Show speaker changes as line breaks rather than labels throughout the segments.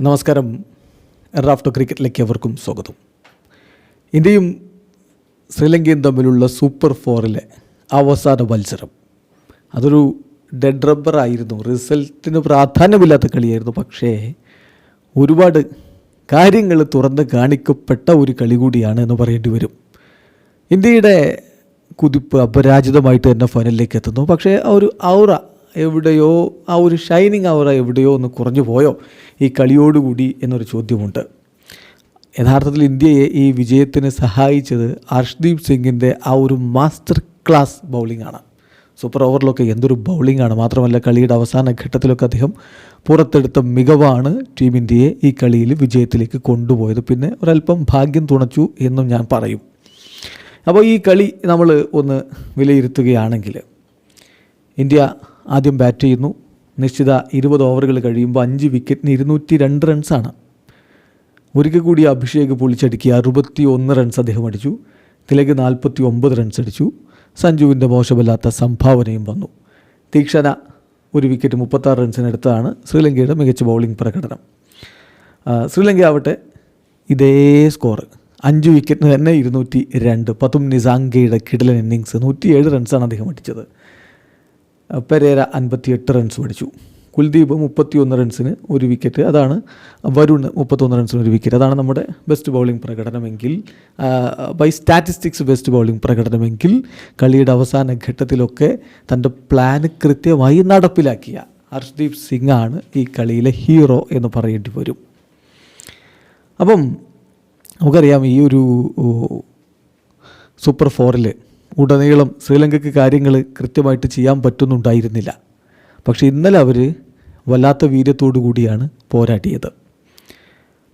നമസ്കാരം. റാഫ്റ്റോ ക്രിക്കറ്റിലേക്ക് എവർക്കും സ്വാഗതം. ഇന്ത്യയും ശ്രീലങ്കയും തമ്മിലുള്ള സൂപ്പർ ഫോറിലെ അവസാന മത്സരം. അതൊരു ഡെഡ് റബ്ബർ ആയിരുന്നു. റിസൾട്ടിന് പ്രാധാന്യമില്ലാത്ത കളിയായിരുന്നു. പക്ഷേ ഒരുപാട് കാര്യങ്ങൾ തുറന്ന് കാണിക്കപ്പെട്ട ഒരു കളി കൂടിയാണ് എന്ന് പറയേണ്ടി വരും. ഇന്ത്യയുടെ കുതിപ്പ് അപരാജിതമായിട്ട് തന്നെ ഫൈനലിലേക്ക് എത്തുന്നു. പക്ഷേ ആ ഒരു ഔറ എവിടെയോ ആ ഒരു ഷൈനിങ് അവർ എവിടെയോ ഒന്ന് കുറഞ്ഞു പോയോ? ഈ കളിയോടുകൂടി എന്നൊരു ചോദ്യമുണ്ട്. യഥാർത്ഥത്തിൽ ഇന്ത്യയെ ഈ വിജയത്തിന് സഹായിച്ചത് ഹർഷ്ദീപ് സിംഗിന്റെ ആ ഒരു മാസ്റ്റർ ക്ലാസ് ബൗളിംഗ് ആണ്. സൂപ്പർ ഓവറിലൊക്കെ എന്തൊരു ആണ്. മാത്രമല്ല കളിയുടെ അവസാന ഘട്ടത്തിലൊക്കെ അദ്ദേഹം പുറത്തെടുത്ത മികവാണ് ടീം ഇന്ത്യയെ ഈ കളിയിൽ വിജയത്തിലേക്ക് കൊണ്ടുപോയത്. പിന്നെ ഒരല്പം ഭാഗ്യം തുണച്ചു എന്നും ഞാൻ പറയും. അപ്പോൾ ഈ കളി നമ്മൾ ഒന്ന് വിലയിരുത്തുകയാണെങ്കിൽ ഇന്ത്യ ആദ്യം ബാറ്റ് ചെയ്യുന്നു. നിശ്ചിത ഇരുപത് ഓവറുകൾ കഴിയുമ്പോൾ അഞ്ച് വിക്കറ്റിന് ഇരുന്നൂറ്റി രണ്ട് റൺസാണ് ഒരിക്കൽ കൂടി അഭിഷേക് പൊളിച്ചടുക്കി അറുപത്തി ഒന്ന് റൺസ് അദ്ദേഹം അടിച്ചു. തിലക് നാൽപ്പത്തി ഒമ്പത് റൺസ് അടിച്ചു. സഞ്ജുവിന്റെ മോശമല്ലാത്ത സംഭാവനയും വന്നു. തീക്ഷണ ഒരു വിക്കറ്റ് മുപ്പത്താറ് റൺസിനടുത്താണ് ശ്രീലങ്കയുടെ മികച്ച ബൗളിംഗ് പ്രകടനം. ശ്രീലങ്ക ആവട്ടെ ഇതേ സ്കോർ അഞ്ച് വിക്കറ്റിന് തന്നെ ഇരുന്നൂറ്റി രണ്ട് പത്തും നിസാങ്കയുടെ കിടലൻ ഇന്നിങ്സ് നൂറ്റിയേഴ് റൺസാണ് അദ്ദേഹം അടിച്ചത്. പെരേര അൻപത്തിയെട്ട് റൺസ് അടിച്ചു കുൽദീപ് മുപ്പത്തിയൊന്ന് റൺസിന് ഒരു വിക്കറ്റ് അതാണ് വരുൺ മുപ്പത്തൊന്ന് റൺസിന് ഒരു വിക്കറ്റ് അതാണ് നമ്മുടെ ബെസ്റ്റ് ബൗളിംഗ് പ്രകടനമെങ്കിൽ ബൈ സ്റ്റാറ്റിസ്റ്റിക്സ് ബെസ്റ്റ് ബൗളിംഗ് പ്രകടനമെങ്കിൽ കളിയുടെ അവസാന ഘട്ടത്തിലൊക്കെ തന്റെ പ്ലാന് കൃത്യമായി നടപ്പിലാക്കിയ ഹർഷ്ദീപ് സിംഗ് ആണ് ഈ കളിയിലെ ഹീറോ എന്ന് പറയേണ്ടി വരും. അപ്പം നമുക്കറിയാം ഈ ഒരു സൂപ്പർ ഫോറിൽ ഉടനീളം ശ്രീലങ്കയ്ക്ക് കാര്യങ്ങൾ കൃത്യമായിട്ട് ചെയ്യാൻ പറ്റുന്നുണ്ടായിരുന്നില്ല. പക്ഷെ ഇന്നലെ അവർ വല്ലാത്ത വീര്യത്തോടു കൂടിയാണ് പോരാടിയത്.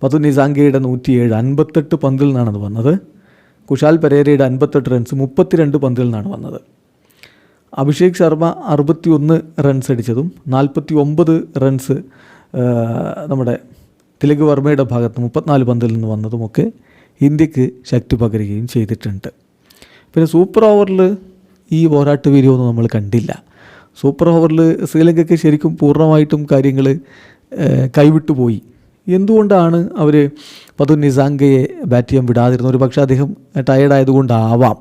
പത്തു നിസാങ്കയുടെ നൂറ്റിയേഴ് അൻപത്തെട്ട് പന്തിൽ നിന്നാണത് വന്നത്. കുഷാൽ പരേരയുടെ അൻപത്തെട്ട് റൺസ് മുപ്പത്തിരണ്ട് പന്തിൽ നിന്നാണ് വന്നത്. അഭിഷേക് ശർമ്മ അറുപത്തി ഒന്ന് റൺസ് അടിച്ചതും നാൽപ്പത്തി ഒമ്പത് റൺസ് നമ്മുടെ തിലക് വർമ്മയുടെ ഭാഗത്ത് മുപ്പത്തിനാല് പന്തിൽ നിന്ന് വന്നതുമൊക്കെ ഇന്ത്യയ്ക്ക് ശക്തി പകരുകയും ചെയ്തിട്ടുണ്ട്. പിന്നെ സൂപ്പർ ഓവറിൽ ഈ പോരാട്ട വീര്യമൊന്നും നമ്മൾ കണ്ടില്ല. സൂപ്പർ ഓവറിൽ ശ്രീലങ്കയ്ക്ക് ശരിക്കും പൂർണമായിട്ടും കാര്യങ്ങൾ കൈവിട്ടു പോയി. എന്തുകൊണ്ടാണ് അവർ പതു നിസാങ്കയെ ബാറ്റ് ചെയ്യാൻ വിടാതിരുന്നത്? ഒരു പക്ഷേ അദ്ദേഹം ടയേർഡായതുകൊണ്ടാവാം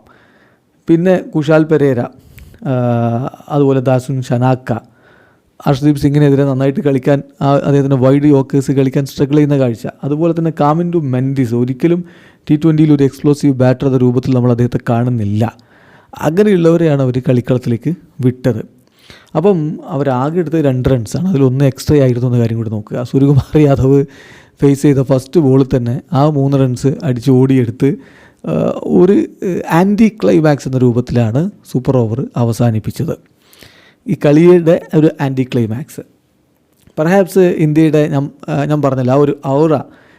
പിന്നെ കുഷാൽ പെരേര അതുപോലെ ദാസുൻ ഷനാക്ക ഹർഷ്ദീപ് സിംഗിനെതിരെ നന്നായിട്ട് കളിക്കാൻ അദ്ദേഹത്തിന്റെ വൈഡ് യോക്കേഴ്സ് കളിക്കാൻ സ്ട്രഗിൾ ചെയ്യുന്ന കാഴ്ച. അതുപോലെ തന്നെ കാമിൻഡു മെൻഡിസ്. ഒരിക്കലും ടി ട്വന്റിയിൽ ഒരു എക്സ്പ്ലോസീവ് ബാറ്റർ എന്ന രൂപത്തിൽ നമ്മൾ അദ്ദേഹത്തെ കാണുന്നില്ല. അങ്ങനെയുള്ളവരെയാണ് അവർ കളിക്കളത്തിലേക്ക് വിട്ടത്. അപ്പം അവരാകെ എടുത്തത് രണ്ട് റൺസാണ് അതിലൊന്ന് എക്സ്ട്രാ ആയിരുന്നു എന്ന കാര്യം കൂടി നോക്കുക. സൂര്യകുമാർ യാദവ് ഫേസ് ചെയ്ത ഫസ്റ്റ് ബോളിൽ തന്നെ ആ മൂന്ന് റൺസ് അടിച്ച് ഓടിയെടുത്ത് ഒരു ആന്റി ക്ലൈമാക്സ് എന്ന രൂപത്തിലാണ് സൂപ്പർ ഓവർ അവസാനിപ്പിച്ചത്. ഈ കളിയുടെ ഒരു ആന്റി ക്ലൈമാക്സ് പെർഹാപ്സ് ഇന്ത്യയുടെ ഞാൻ ഞാൻ പറഞ്ഞില്ല ആ ഒരു ഔറ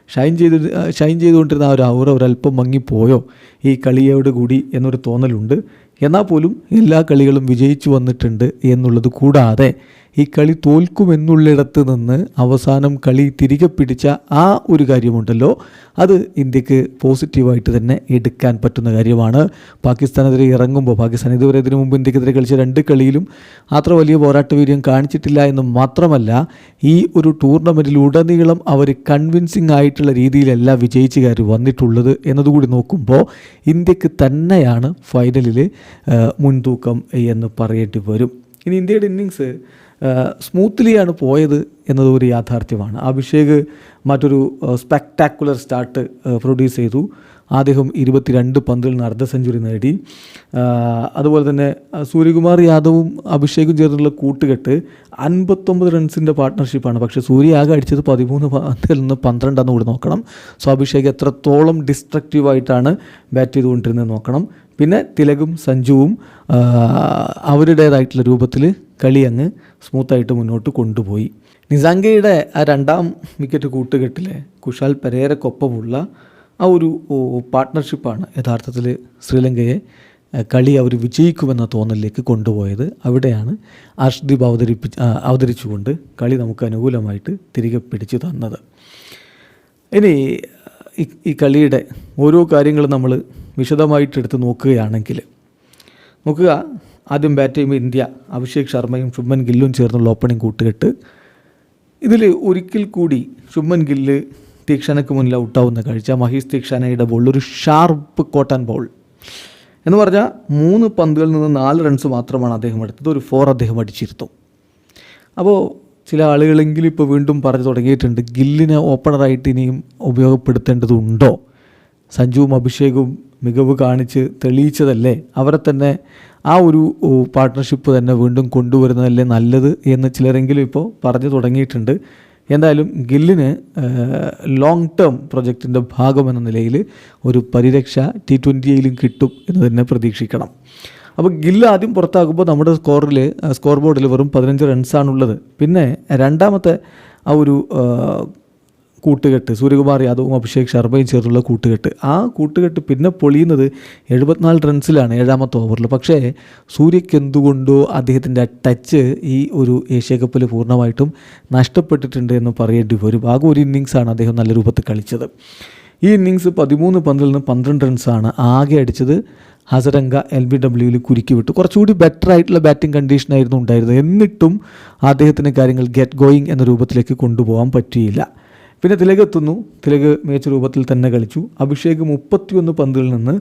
ഷൈൻ ചെയ്ത് ഷൈൻ ചെയ്തുകൊണ്ടിരുന്ന ആ ഒരു ഔറ ഒരല്പം മങ്ങിപ്പോയോ ഈ കളിയോട് കൂടി എന്നൊരു തോന്നലുണ്ട്. എന്നാൽ പോലും എല്ലാ കളികളും വിജയിച്ചു വന്നിട്ടുണ്ട് എന്നുള്ളത് കൂടാതെ ഈ കളി തോൽക്കുമെന്നുള്ളിടത്ത് നിന്ന് അവസാനം കളി തിരികെ പിടിച്ച ആ ഒരു കാര്യമുണ്ടല്ലോ. അത് ഇന്ത്യയ്ക്ക് പോസിറ്റീവായിട്ട് തന്നെ എടുക്കാൻ പറ്റുന്ന കാര്യമാണ്. പാകിസ്ഥാനെതിരെ ഇറങ്ങുമ്പോൾ പാകിസ്ഥാൻ ഇതുവരെ ഇതിനു മുമ്പ് ഇന്ത്യക്കെതിരെ കളിച്ച രണ്ട് കളിയിലും അത്ര വലിയ പോരാട്ട വീര്യം കാണിച്ചിട്ടില്ല എന്ന് മാത്രമല്ല ഈ ഒരു ടൂർണമെന്റിൽ ഉടനീളം അവർ കൺവിൻസിങ് ആയിട്ടുള്ള രീതിയിലല്ല വിജയിച്ചുകാർ വന്നിട്ടുള്ളത് എന്നതുകൂടി നോക്കുമ്പോൾ ഇന്ത്യയ്ക്ക് തന്നെയാണ് ഫൈനലിൽ മുൻതൂക്കം എന്ന് പറയേണ്ടി വരും. ഇനി ഇന്ത്യയുടെ ഇന്നിങ്സ് സ്മൂത്ത്ലിയാണ് പോയത് എന്നത് ഒരു യാഥാർത്ഥ്യമാണ്. അഭിഷേക് മറ്റൊരു സ്പെക്ടാക്കുലർ സ്റ്റാർട്ട് പ്രൊഡ്യൂസ് ചെയ്തു. അദ്ദേഹം ഇരുപത്തിരണ്ട് പന്തിൽ നിന്ന് അർദ്ധ സെഞ്ചുറി നേടി. അതുപോലെ തന്നെ സൂര്യകുമാർ യാദവും അഭിഷേകും ചേർന്നുള്ള കൂട്ടുകെട്ട് അൻപത്തൊമ്പത് റൺസിന്റെ പാർട്ട്ണർഷിപ്പാണ് പക്ഷേ സൂര്യ ആകെ അടിച്ചത് പതിമൂന്ന് പന്തിൽ നിന്ന് പന്ത്രണ്ടെന്ന് കൂടി നോക്കണം. സോ അഭിഷേക് എത്രത്തോളം ഡിസ്ട്രക്റ്റീവായിട്ടാണ് ബാറ്റ് ചെയ്തുകൊണ്ടിരുന്നത് നോക്കണം. പിന്നെ തിലകും സഞ്ജുവും അവരുടേതായിട്ടുള്ള രൂപത്തിൽ കളി അങ്ങ് സ്മൂത്തായിട്ട് മുന്നോട്ട് കൊണ്ടുപോയി. നിസാങ്കയുടെ ആ രണ്ടാം വിക്കറ്റ് കൂട്ടുകെട്ടിലെ കുഷാൽ പെരേരക്കൊപ്പമുള്ള ആ ഒരു പാർട്ട്ണർഷിപ്പാണ് യഥാർത്ഥത്തിൽ ശ്രീലങ്കയെ കളി അവർ വിജയിക്കുമെന്ന തോന്നലിലേക്ക് കൊണ്ടുപോയത്. അവിടെയാണ് അർഷ്ദീപ് അവതരിപ്പി അവതരിച്ചുകൊണ്ട് കളി നമുക്ക് അനുകൂലമായിട്ട് തിരികെ പിടിച്ചു തന്നത്. ഇനി ഈ കളിയുടെ ഓരോ കാര്യങ്ങളും നമ്മൾ വിശദമായിട്ട് എടുത്ത് നോക്കുകയാണെങ്കിൽ. നോക്കുക ആദ്യം ബാറ്റ് ചെയ്യുമ്പോൾ ഇന്ത്യ അഭിഷേക് ശർമ്മയും ശുഭൻ ഗില്ലും ചേർന്നുള്ള ഓപ്പണിംഗ് കൂട്ടുകെട്ട്. ഇതിൽ ഒരിക്കൽ കൂടി ശുഭൻ ഗില്ല് തീക്ഷണയ്ക്ക് മുന്നിൽ ഔട്ടാവുന്ന കാഴ്ച. മഹീഷ് തീക്ഷണയുടെ ബോൾ ഒരു ഷാർപ്പ് കോട്ടൻ ബോൾ എന്ന് പറഞ്ഞാൽ മൂന്ന് പന്തുകളിൽ നിന്ന് നാല് റൺസ് മാത്രമാണ് അദ്ദേഹം എടുത്തത്. ഒരു ഫോർ അദ്ദേഹം അടിച്ചിരുത്തും അപ്പോൾ ചില ആളുകളെങ്കിലും ഇപ്പോൾ വീണ്ടും പറഞ്ഞു തുടങ്ങിയിട്ടുണ്ട് ഗില്ലിനെ ഓപ്പണറായിട്ട് ഇനിയും ഉപയോഗപ്പെടുത്തേണ്ടതുണ്ടോ? സഞ്ജുവും അഭിഷേകും മികവ് കാണിച്ച് തെളിയിച്ചതല്ലേ? അവരെ തന്നെ ആ ഒരു പാർട്ട്ണർഷിപ്പ് തന്നെ വീണ്ടും കൊണ്ടുവരുന്നതല്ലേ നല്ലത് എന്ന് ചിലരെങ്കിലും ഇപ്പോൾ പറഞ്ഞു തുടങ്ങിയിട്ടുണ്ട്. എന്തായാലും ഗില്ലിന് ലോങ് ടേം പ്രൊജക്റ്റിന്റെ ഭാഗമെന്ന നിലയിൽ ഒരു പരിരക്ഷ ടി ട്വന്റിയിലും കിട്ടും എന്ന് തന്നെ പ്രതീക്ഷിക്കണം. അപ്പോൾ ഗില്ല് ആദ്യം പുറത്താകുമ്പോൾ നമ്മുടെ സ്കോറിൽ സ്കോർ ബോർഡിൽ വെറും പതിനഞ്ച് റൺസാണുള്ളത് പിന്നെ രണ്ടാമത്തെ ആ ഒരു കൂട്ടുകെട്ട്. സൂര്യകുമാർ യാദവും അഭിഷേക് ശർമ്മയും ചേർന്നുള്ള കൂട്ടുകെട്ട്. ആ കൂട്ടുകെട്ട് പിന്നെ പൊളിയുന്നത് എഴുപത്തിനാല് റൺസിലാണ് ഏഴാമത്തെ ഓവറിൽ. പക്ഷേ സൂര്യക്ക് എന്തുകൊണ്ടോ അദ്ദേഹത്തിന്റെ ടച്ച് ഈ ഒരു ഏഷ്യ കപ്പിൽ പൂർണമായിട്ടും നഷ്ടപ്പെട്ടിട്ടുണ്ട് എന്ന് പറയേണ്ടി വരും. ആകെ ഒരു ഇന്നിങ്സാണ് അദ്ദേഹം നല്ല രൂപത്തിൽ കളിച്ചത്. ഈ ഇന്നിങ്സ് പതിമൂന്ന് പന്തിൽ നിന്ന് പന്ത്രണ്ട് റൺസാണ് ആകെ അടിച്ചത്. ഹസരംഗ എൽ ബി ഡബ്ല്യുവിൽ കുരുക്കി വിട്ടു കുറച്ചുകൂടി ബെറ്റർ ആയിട്ടുള്ള ബാറ്റിംഗ് കണ്ടീഷനായിരുന്നു ഉണ്ടായിരുന്നത്. എന്നിട്ടും അദ്ദേഹത്തിന് കാര്യങ്ങൾ ഗെറ്റ് ഗോയിങ് എന്ന രൂപത്തിലേക്ക് കൊണ്ടുപോകാൻ പറ്റിയില്ല. പിന്നെ തിലക് എത്തുന്നു തിലക് മികച്ച രൂപത്തിൽ തന്നെ കളിച്ചു. അഭിഷേക് മുപ്പത്തിയൊന്ന് പന്തിൽ നിന്ന്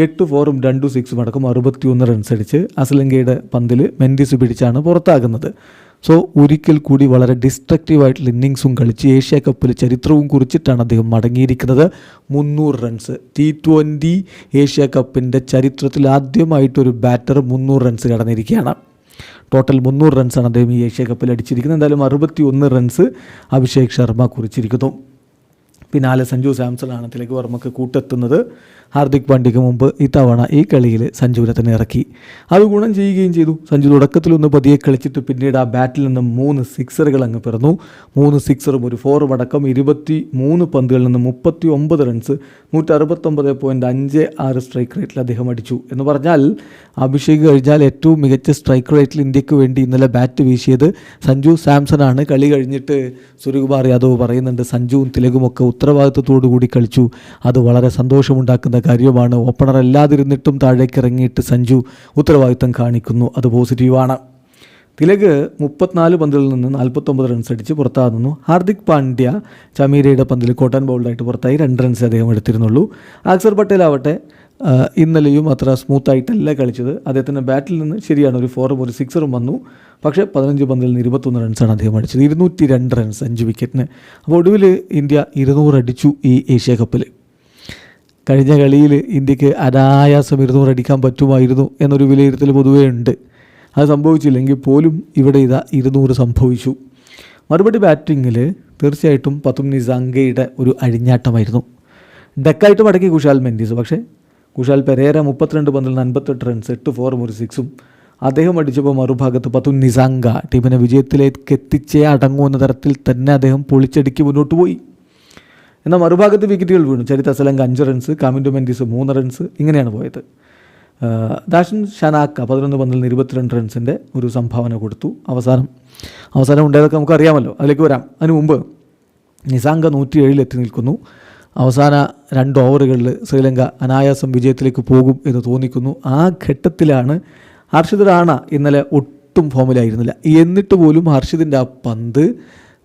എട്ട് ഫോറും രണ്ടു സിക്സും അടക്കം അറുപത്തിയൊന്ന് റൺസ് അടിച്ച് അസലങ്കയുടെ പന്തിൽ മെൻഡിസ് പിടിച്ചാണ് പുറത്താകുന്നത്. സോ ഒരിക്കൽ കൂടി വളരെ ഡിസ്ട്രക്റ്റീവായിട്ടുള്ള ഇന്നിങ്സും കളിച്ച് ഏഷ്യ കപ്പിൽ ചരിത്രവും കുറിച്ചിട്ടാണ് അദ്ദേഹം മടങ്ങിയിരിക്കുന്നത്. മുന്നൂറ് റൺസ് ടി ട്വന്റി ഏഷ്യ കപ്പിന്റെ ചരിത്രത്തിൽ ആദ്യമായിട്ടൊരു ബാറ്റർ മുന്നൂറ് റൺസ് കടന്നിരിക്കുകയാണ്. ടോട്ടൽ മുന്നൂറ് റൺസാണ് അദ്ദേഹം ഈ ഏഷ്യ കപ്പിൽ അടിച്ചിരിക്കുന്നത്. എന്തായാലും അറുപത്തി ഒന്ന് റൺസ് അഭിഷേക് ശർമ്മ കുറിച്ചിരിക്കുന്നു. പിന്നാലെ സഞ്ജു സാംസൺ ആണ് തിലക് വർമ്മക്ക് കൂട്ടെത്തുന്നത്. ഹാർദിക് പാണ്ഡ്യക്ക് മുമ്പ് ഇത്തവണ ഈ കളിയിൽ സഞ്ജുവിനെ തന്നെ ഇറക്കി. അത് ഗുണം ചെയ്യുകയും ചെയ്തു. സഞ്ജു തുടക്കത്തിലൊന്ന് പതിയെ കളിച്ചിട്ട് പിന്നീട് ആ ബാറ്റിൽ നിന്ന് മൂന്ന് സിക്സറുകൾ അങ്ങ് പിറന്നു. മൂന്ന് സിക്സറും ഒരു ഫോറും അടക്കം ഇരുപത്തി മൂന്ന് പന്തുകളിൽ നിന്ന് മുപ്പത്തി ഒമ്പത് റൺസ് നൂറ്ററുപത്തൊമ്പത് പോയിന്റ് അഞ്ച് ആറ് സ്ട്രൈക്ക് റേറ്റിൽ അദ്ദേഹം അടിച്ചു. എന്ന് പറഞ്ഞാൽ അഭിഷേക് കഴിഞ്ഞാൽ ഏറ്റവും മികച്ച സ്ട്രൈക്ക് റേറ്റിൽ ഇന്ത്യയ്ക്ക് വേണ്ടി ഇന്നലെ ബാറ്റ് വീശിയത് സഞ്ജു സാംസൺ ആണ്. കളി കഴിഞ്ഞിട്ട് സൂര്യകുമാർ യാദവ് പറയുന്നുണ്ട് സഞ്ജുവും തിലകുമൊക്കെ ഉത്തരവാദിത്വത്തോടു കൂടി കളിച്ചു. അത് വളരെ സന്തോഷമുണ്ടാക്കുന്ന കാര്യമാണ്. ഓപ്പണർ അല്ലാതിരുന്നിട്ടും താഴേക്ക് ഇറങ്ങിയിട്ട് സഞ്ജു ഉത്തരവാദിത്വം കാണിക്കുന്നു. അത് പോസിറ്റീവാണ്. തിലക് മുപ്പത്തിനാല് പന്തിൽ നിന്ന് നാൽപ്പത്തൊമ്പത് റൺസ് അടിച്ച് പുറത്താകുന്നു. ഹാർദിക് പാണ്ഡ്യ ചമീരയുടെ പന്തിൽ കോട്ടൺ ബൗൾഡായിട്ട് പുറത്തായി രണ്ട് റൺസ് അദ്ദേഹം എടുത്തിരുന്നുള്ളൂ. അക്സർ പട്ടേൽ ആവട്ടെ ഇന്നലെയും അത്ര സ്മൂത്തായിട്ടല്ല കളിച്ചത്. അദ്ദേഹത്തിന്റെ ബാറ്റിൽ നിന്ന് ശരിയാണ് ഒരു ഫോറും ഒരു സിക്സറും വന്നു. പക്ഷേ പതിനഞ്ച് പന്തിൽ നിന്ന് ഇരുപത്തൊന്ന് റൺസാണ് അദ്ദേഹം അടിച്ചത്. ഇരുന്നൂറ്റി രണ്ട് റൺസ് അഞ്ച് വിക്കറ്റിന് അപ്പോൾ ഒടുവിൽ ഇന്ത്യ ഇരുന്നൂറ് അടിച്ചു ഈ ഏഷ്യ കപ്പിൽ കഴിഞ്ഞ കളിയിൽ ഇന്ത്യയ്ക്ക് അനായാസം ഇരുന്നൂറ് അടിക്കാൻ പറ്റുമായിരുന്നു എന്നൊരു വിലയിരുത്തൽ പൊതുവേ ഉണ്ട്. അത് സംഭവിച്ചില്ലെങ്കിൽ പോലും ഇവിടെ ഇതാ ഇരുന്നൂറ് സംഭവിച്ചു. മറുപടി ബാറ്റിങ്ങിൽ തീർച്ചയായിട്ടും പത്തും നിസാങ്കയുടെ ഒരു അഴിഞ്ഞാട്ടമായിരുന്നു. ഡെക്കായിട്ട് മടക്കി കുശാൽ മെൻഡീസ്. പക്ഷേ കുഷാൽ പെരേര മുപ്പത്തിരണ്ട് പന്തിൽ അൻപത്തെട്ട് റൺസ് എട്ട് ഫോറും ഒരു സിക്സും അദ്ദേഹം അടിച്ചപ്പോൾ മറുഭാഗത്ത് പത്തു നിസാങ്ക. ടീമിനെ വിജയത്തിലേക്ക് എത്തിച്ചേ അടങ്ങുമെന്ന തരത്തിൽ തന്നെ അദ്ദേഹം പൊളിച്ചടുക്കി മുന്നോട്ട് പോയി. എന്നാൽ മറുഭാഗത്ത് വിക്കറ്റുകൾ വീണു. ചരിത്ര സലങ്ക അഞ്ച് റൺസ് കാമിൻഡോ മെൻഡിസ് മൂന്ന് റൺസ് ഇങ്ങനെയാണ് പോയത്. ദാഷൻ ഷനാക്ക പതിനൊന്ന് പന്തിൽ നിന്ന് ഇരുപത്തിരണ്ട് റൺസിന്റെ ഒരു സംഭാവന കൊടുത്തു. അവസാനം അവസാനം ഉണ്ടായതൊക്കെ നമുക്ക് അറിയാമല്ലോ അതിലേക്ക് വരാം. അതിനു മുമ്പ് നിസാങ്ക നൂറ്റി ഏഴിൽ എത്തി നിൽക്കുന്നു. അവസാന രണ്ട് ഓവറുകളിൽ ശ്രീലങ്ക അനായാസം വിജയത്തിലേക്ക് പോകും എന്ന് തോന്നിക്കുന്നു. ആ ഘട്ടത്തിലാണ് ഹർഷിത് റാണ ഇന്നലെ ഒട്ടും ഫോമിലായിരുന്നില്ല. എന്നിട്ട് പോലും ഹർഷിതിന്റെ ആ പന്ത്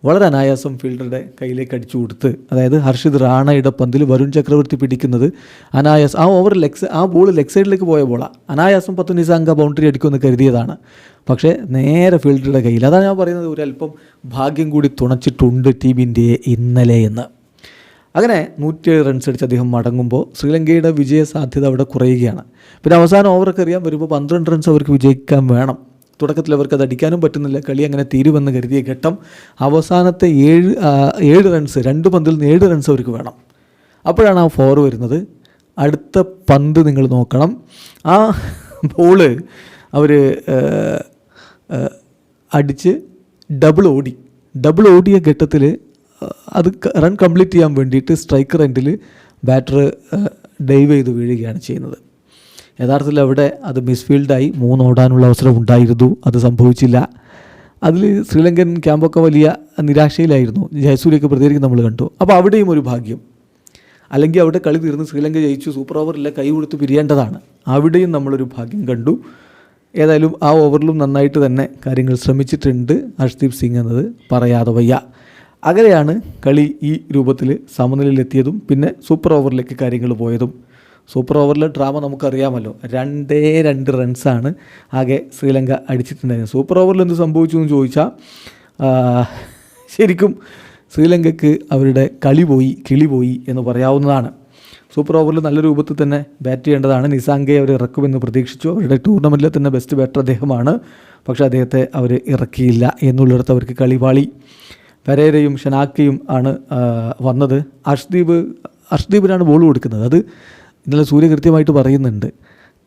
വളരെ അനായാസം ഫീൽഡറുടെ കയ്യിലേക്ക് അടിച്ചു കൊടുത്ത് അതായത് ഹർഷിത് റാണയുടെ പന്തിൽ വരുൺ ചക്രവർത്തി പിടിക്കുന്നത് അനായാസം ആ ഓവർ ലെഗ് ആ ബോൾ ലെഗ് സൈഡിലേക്ക് പോയ ബോളാണ് അനായാസം പത്ത് നിസാങ്ക ബൗണ്ടറി അടിക്കുമെന്ന് കരുതിയതാണ്. പക്ഷേ നേരെ ഫീൽഡറുടെ കയ്യിൽ അതാണ് ഞാൻ പറയുന്നത് ഒരല്പം ഭാഗ്യം കൂടി തുണച്ചിട്ടുണ്ട് ടീം ഇന്ത്യയെ ഇന്നലെ എന്ന് അങ്ങനെ നൂറ്റിയേഴ് റൺസ് അടിച്ച് അദ്ദേഹം മടങ്ങുമ്പോൾ ശ്രീലങ്കയുടെ വിജയ സാധ്യത അവിടെ കുറയുകയാണ്. പിന്നെ അവസാന ഓവറൊക്കെ അറിയാൻ വരുമ്പോൾ പന്ത്രണ്ട് റൺസ് അവർക്ക് വിജയിക്കാൻ വേണം. തുടക്കത്തിൽ അവർക്ക് അത് അടിക്കാനും പറ്റുന്നില്ല. കളി അങ്ങനെ തീരുമെന്ന് കരുതിയ ഘട്ടം അവസാനത്തെ ഏഴ് ഏഴ് റൺസ് രണ്ട് പന്തിൽ നിന്ന് ഏഴ് റൺസ് അവർക്ക് വേണം. അപ്പോഴാണ് ആ ഫോർ വരുന്നത്. അടുത്ത പന്ത് നിങ്ങൾ നോക്കണം. ആ ബോൾ അവർ അടിച്ച് ഡബിൾ ഓടി. ഡബിൾ ഓടിയ ഘട്ടത്തിൽ അത് റൺ കംപ്ലീറ്റ് ചെയ്യാൻ വേണ്ടിയിട്ട് സ്ട്രൈക്കർ എൻഡിൽ ബാറ്റർ ഡൈവ് ചെയ്ത് വീഴുകയാണ് ചെയ്യുന്നത്. യഥാർത്ഥത്തിൽ അവിടെ അത് മിസ്ഫീൽഡായി മൂന്ന് ഓടാനുള്ള അവസരം ഉണ്ടായിരുന്നു. അത് സംഭവിച്ചില്ല. അതിൽ ശ്രീലങ്കൻ ക്യാമ്പൊക്കെ വലിയ നിരാശയിലായിരുന്നു. ജയസൂര്യൊക്കെ പ്രതികരിക്കും നമ്മൾ കണ്ടു. അപ്പോൾ അവിടെയും ഒരു ഭാഗ്യം. അല്ലെങ്കിൽ അവിടെ കളി തീർന്ന് ശ്രീലങ്ക ജയിച്ചു സൂപ്പർ ഓവറില്ല കൈ കൊടുത്ത് പിരിയേണ്ടതാണ്. അവിടെയും നമ്മളൊരു ഭാഗ്യം കണ്ടു. ഏതായാലും ആ ഓവറിലും നന്നായിട്ട് തന്നെ കാര്യങ്ങൾ ശ്രമിച്ചിട്ടുണ്ട്. ഹർഷ്ദീപ് സിംഗ് എന്നത് പറയാതെ വയ്യ. അങ്ങനെയാണ് കളി ഈ രൂപത്തിൽ സമനിലയിലെത്തിയതും പിന്നെ സൂപ്പർ ഓവറിലേക്ക് കാര്യങ്ങൾ പോയതും. സൂപ്പർ ഓവറിലെ ഡ്രാമ നമുക്കറിയാമല്ലോ. രണ്ടേ രണ്ട് റൺസാണ് ആകെ ശ്രീലങ്ക അടിച്ചിട്ടുണ്ടായിരുന്നത്. സൂപ്പർ ഓവറിൽ എന്ത് സംഭവിച്ചു എന്ന് ചോദിച്ചാൽ ശരിക്കും ശ്രീലങ്കയ്ക്ക് അവരുടെ കളി പോയി കിളി പോയി എന്ന് പറയാവുന്നതാണ്. സൂപ്പർ ഓവറിൽ നല്ല രൂപത്തിൽ തന്നെ ബാറ്റ് ചെയ്യേണ്ടതാണ്. നിസാങ്കയെ അവർ ഇറക്കുമെന്ന് പ്രതീക്ഷിച്ചു. അവരുടെ ടൂർണമെന്റിലെ തന്നെ ബെസ്റ്റ് ബാറ്റർ അദ്ദേഹമാണ്. പക്ഷേ അദ്ദേഹത്തെ അവർ ഇറക്കിയില്ല എന്നുള്ളിടത്ത് അവർക്ക് കളിപാളി പെരേരയും ഷനാക്കയും ആണ് വന്നത്. അർഷ്ദീപ് അർഷ്ദീപിനാണ് ബോൾ കൊടുക്കുന്നത്. അത് ഇന്നലെ സൂര്യ കൃത്യമായിട്ട് പറയുന്നുണ്ട്.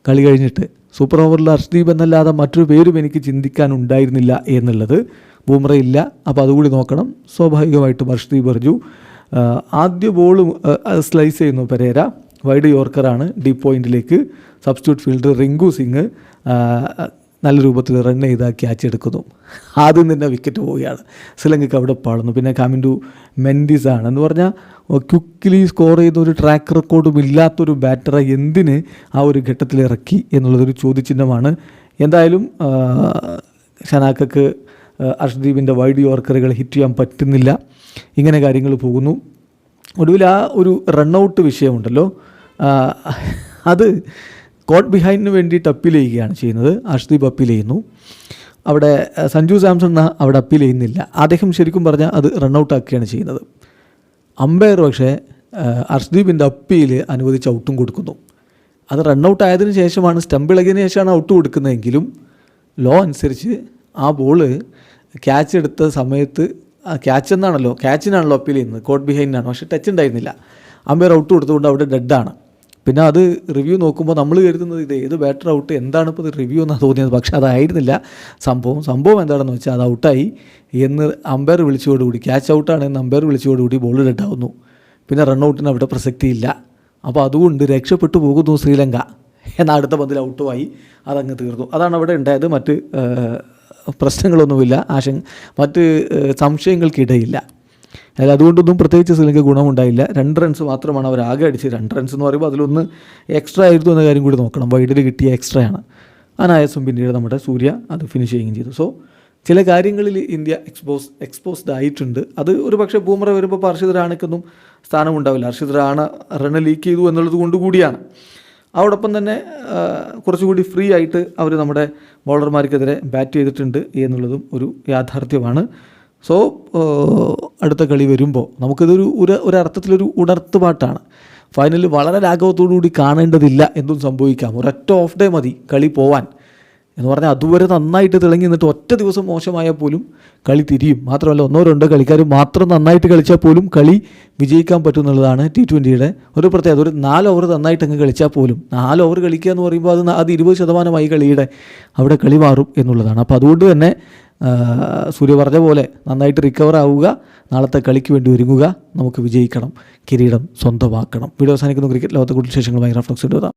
കളി കഴിഞ്ഞിട്ട്. സൂപ്പർ ഓവറിൽ അർഷ്ദീപ് എന്നല്ലാതെ മറ്റൊരു പേരും എനിക്ക് ചിന്തിക്കാൻ ഉണ്ടായിരുന്നില്ല എന്നുള്ളത് ബൂമറയില്ല അപ്പോൾ അതുകൂടി നോക്കണം. സ്വാഭാവികമായിട്ടും അർഷ്ദീപ് എറിഞ്ഞു ആദ്യ ബോൾ സ്ലൈസ് ചെയ്യുന്നു പെരേര. വൈഡ് യോർക്കറാണ്. ഡീപ്പ് പോയിന്റിലേക്ക് സബ്സ്റ്റിറ്റ്യൂട്ട് ഫീൽഡർ റിങ്കു സിംഗ്. നല്ല രൂപത്തിൽ റൺ ചെയ്ത് ക്യാച്ച് എടുക്കുന്നു ആദ്യം തന്നെ വിക്കറ്റ് പോവുകയാണ്. ശ്രീലങ്കയ്ക്ക് അവിടെ പാടുന്നു. പിന്നെ കാമിൻഡു മെൻഡിസ് ആണ്. എന്ന് പറഞ്ഞാൽ ക്വിക്കിലി സ്കോർ ചെയ്ത ഒരു ട്രാക്ക് റെക്കോർഡും ഇല്ലാത്തൊരു ബാറ്ററെ എന്തിന് ആ ഒരു ഘട്ടത്തിൽ ഇറക്കി എന്നുള്ളതൊരു ചോദ്യചിഹ്നമാണ്. എന്തായാലും ഷനാക്കക്ക് അർഷ്ദീപിന്റെ വൈഡ് യോർക്കറുകൾ ഹിറ്റ് ചെയ്യാൻ പറ്റുന്നില്ല. ഇങ്ങനെ കാര്യങ്ങൾ പോകുന്നു. ഒടുവിൽ ആ ഒരു റണ്ണൗട്ട് വിഷയമുണ്ടല്ലോ. അത് കോട്ട് ബിഹൈൻഡിന് വേണ്ടിയിട്ട് അപ്പീൽ ചെയ്യുകയാണ് ചെയ്യുന്നത്. അർഷ്ദീപ് അപ്പീൽ ചെയ്യുന്നു. അവിടെ സഞ്ജു സാംസൺ അവിടെ അപ്പീൽ ചെയ്യുന്നില്ല. അദ്ദേഹം ശരിക്കും പറഞ്ഞാൽ അത് റണ്ണൗട്ട് ആക്കുകയാണ് ചെയ്യുന്നത്. അമ്പയർ പക്ഷേ അർഷ്ദീപിന്റെ അപ്പീൽ അനുവദിച്ച് ഔട്ടും കൊടുക്കുന്നു. അത് റണ്ണൗട്ട് ആയതിനു ശേഷമാണ് സ്റ്റമ്പ് ഇളകിയതിനു ശേഷമാണ് ഔട്ട് കൊടുക്കുന്നതെങ്കിലും ലോ അനുസരിച്ച് ആ ബോൾ ക്യാച്ച് എടുത്ത സമയത്ത് ക്യാച്ച് എന്നാണല്ലോ ക്യാച്ചിനാണല്ലോ അപ്പീൽ ചെയ്യുന്നത്. കോട്ട് ബിഹൈൻഡിനാണ്. പക്ഷേ ടച്ച് ഉണ്ടായിരുന്നില്ല. അമ്പയർ ഔട്ട് കൊടുത്തുകൊണ്ട് അവിടെ ഡെഡാണ്. പിന്നെ അത് റിവ്യൂ നോക്കുമ്പോൾ നമ്മൾ കരുതുന്നത് ഇത് ഏത് ബാറ്റർ ഔട്ട് എന്താണ് ഇപ്പോൾ ഇത് റിവ്യൂ എന്നാണ് തോന്നിയത്? പക്ഷേ അതായിരുന്നില്ല. സംഭവം സംഭവം എന്താണെന്ന് വെച്ചാൽ അത് ഔട്ടായി എന്ന് അമ്പയർ വിളിച്ചതോടുകൂടി ക്യാച്ച് ഔട്ടാണ് എന്ന് അമ്പയർ വിളിച്ചതോടുകൂടി ബോൾ ഡെഡാവുന്നു പിന്നെ റൺ റണ്ണൗട്ടിന് അവിടെ പ്രസക്തിയില്ല അപ്പോൾ അതുകൊണ്ട് രക്ഷപ്പെട്ടു പോകുന്നു ശ്രീലങ്ക. എന്നാൽ അടുത്ത പന്തിൽ ഔട്ടുമായി അതങ്ങ് തീർന്നു. അതാണ് അവിടെ ഉണ്ടായത്. മറ്റ് പ്രശ്നങ്ങളൊന്നുമില്ല. ആശങ്ക മറ്റ് സംശയങ്ങൾക്കിടയില്ല. അതായത് അതുകൊണ്ടൊന്നും പ്രത്യേകിച്ച് ശ്രീലങ്ക ഗുണമുണ്ടായില്ല. രണ്ട് റൺസ് മാത്രമാണ് അവർ ആകെ അടിച്ചത്. രണ്ട് റൺസ് എന്ന് പറയുമ്പോൾ അതിലൊന്ന് എക്സ്ട്രാ ആയിരുന്നു എന്ന കാര്യം കൂടി നോക്കണം. വൈഡിൽ കിട്ടിയ എക്സ്ട്രയാണ് അനായാസം പിന്നീട് നമ്മുടെ സൂര്യ അത് ഫിനിഷ് ചെയ്യുകയും ചെയ്തു. സോ ചില കാര്യങ്ങളിൽ ഇന്ത്യ എക്സ്പോസ് എക്സ്പോസ്ഡ് ആയിട്ടുണ്ട്. അത് ഒരു പക്ഷേ ബൂമറ വരുമ്പോൾ ഹർഷിത് റാണയ്ക്കൊന്നും സ്ഥാനമുണ്ടാവില്ല ഹർഷിത് റാണ റണ് ലീക്ക് ചെയ്തു എന്നുള്ളത് കൊണ്ട് കൂടിയാണ്. അതോടൊപ്പം തന്നെ കുറച്ചുകൂടി ഫ്രീ ആയിട്ട് അവർ നമ്മുടെ ബോളർമാർക്കെതിരെ ബാറ്റ് ചെയ്തിട്ടുണ്ട് എന്നുള്ളതും ഒരു യാഥാർത്ഥ്യമാണ്. സോ അടുത്ത കളി വരുമ്പോൾ നമുക്കിതൊരു ഒരു ഒരർത്ഥത്തിലൊരു ഉണർത്ത് പാട്ടാണ് ഫൈനലിൽ വളരെ ലാഘവത്തോടുകൂടി കാണേണ്ടതില്ല എന്തും സംഭവിക്കാം. ഒരൊറ്റ ഓഫ് ഡേ മതി കളി പോവാൻ. എന്ന് പറഞ്ഞാൽ അതുവരെ നന്നായിട്ട് തിളങ്ങി നിന്നിട്ട് ഒറ്റ ദിവസം മോശമായാൽ പോലും കളി തിരിയും. മാത്രമല്ല ഒന്നോ രണ്ടോ കളിക്കാർ മാത്രം നന്നായിട്ട് കളിച്ചാൽ പോലും കളി വിജയിക്കാൻ പറ്റും എന്നുള്ളതാണ് ടി ട്വന്റിയുടെ ഒരു പ്രത്യേകത. ഒരു നാല് ഓവർ നന്നായിട്ട് അങ്ങ് കളിച്ചാൽ പോലും നാല് ഓവർ കളിക്കുക എന്ന് പറയുമ്പോൾ അത് അത് ഇരുപത് ശതമാനമായി കളിയുടെ അവിടെ കളി മാറും എന്നുള്ളതാണ്. അപ്പോൾ അതുകൊണ്ട് തന്നെ സൂര്യ പറഞ്ഞ പോലെ നന്നായിട്ട് റിക്കവർ ആവുക നാളത്തെ കളിക്ക് വേണ്ടി ഒരുങ്ങുക നമുക്ക് വിജയിക്കണം കിരീടം സ്വന്തമാക്കണം. വീഡിയോ അവസാനിക്കുന്നു. ക്രിക്കറ്റ് ലോകത്തെ കൂടുതൽ വിശേഷങ്ങളുമായി റഫ്ലക്സ് ഇടുക